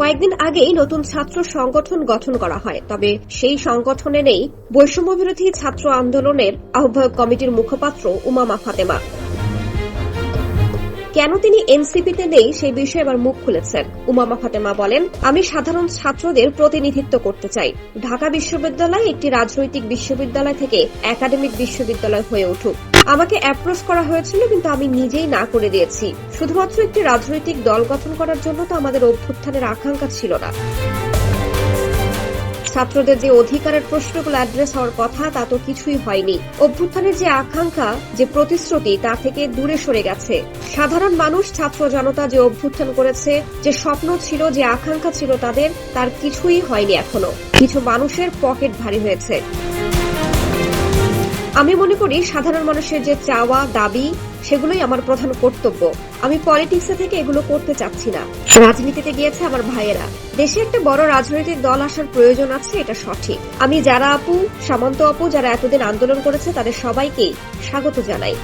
কয়েকদিন আগেই নতুন ছাত্র সংগঠন গঠন করা হয়। তবে সেই সংগঠনে নেই বৈষম্য বিরোধী ছাত্র আন্দোলনের আহ্বায়ক কমিটির মুখপাত্র উমামা ফাতেমা। কেন তিনি এনসিপিতে নেই সেই বিষয়ে এবার মুখ খুলেছেন। উমামা ফাতেমা বলেন, আমি সাধারণ ছাত্রদের প্রতিনিধিত্ব করতে চাই। ঢাকা বিশ্ববিদ্যালয় একটি রাজনৈতিক বিশ্ববিদ্যালয় থেকে একাডেমিক বিশ্ববিদ্যালয় হয়ে উঠুক। আমাকে অ্যাপ্রোচ করা হয়েছিল, কিন্তু আমি নিজেই না করে দিয়েছি। শুধুমাত্র একটি রাজনৈতিক দল গঠন করার জন্য তো আমাদের অভ্যুত্থানের আকাঙ্ক্ষা ছিল না। ছাত্রদের যে অধিকারের প্রশ্নগুলো অ্যাড্রেস হওয়ার কথা, তা তো কিছুই হয়নি। অভ্যুত্থানের যে আকাঙ্ক্ষা, যে প্রতিশ্রুতি, তা থেকে দূরে সরে গেছে। সাধারণ মানুষ, ছাত্র জনতা যে অভ্যুত্থান করেছে, যে স্বপ্ন ছিল, যে আকাঙ্ক্ষা ছিল তাদের, তার কিছুই হয়নি এখনও। কিছু মানুষের পকেট ভারী হয়েছে। আমি মনে করি সাধারণ মানুষের যে চাওয়া, দাবি, সেগুলোই আমার প্রধান কর্তব্য। আমি পলিটিক্সে থেকে এগুলো করতে চাচ্ছি না। রাজনীতিতে গিয়েছে আমার ভাইয়েরা। দেশে একটা বড় রাজনৈতিক দল আসার প্রয়োজন আছে, এটা সঠিক। আমি যারা আপু, সামন্ত আপু, যারা এতদিন আন্দোলন করেছে, তাদের সবাইকেই স্বাগত জানাই।